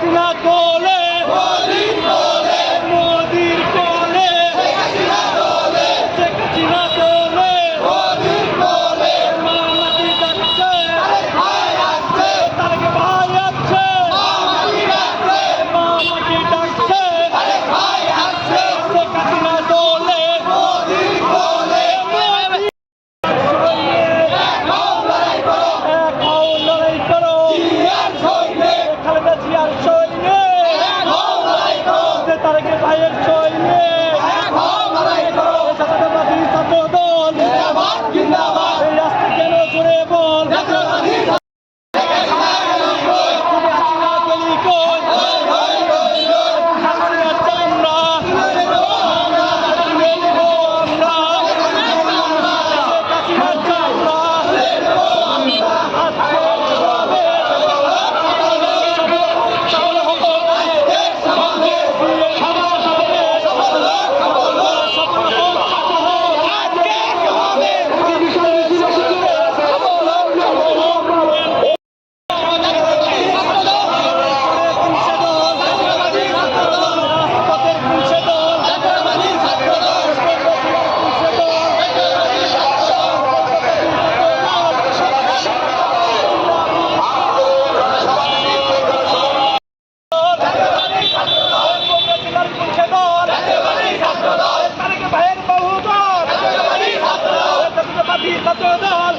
হাসিনা কোলে ছাত্রদল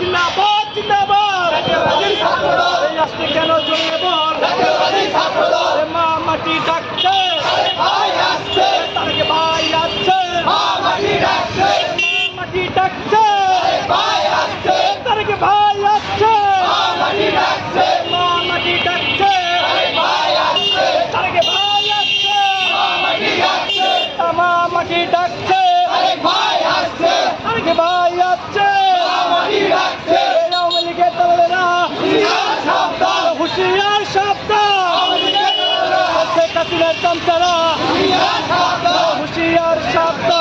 জিন্দাবাদ জিন্দাবাদ। এই আসতে কেন জড়িয়ে বল মা মাটি ডাকছে। তারকে ভাই আসছে। মা মাটি ডাকছে। তারকে ভাই আসছে। মা মাটি ডাকছে। মাটি ডাকছে। হুঁশিয়ার সাবধান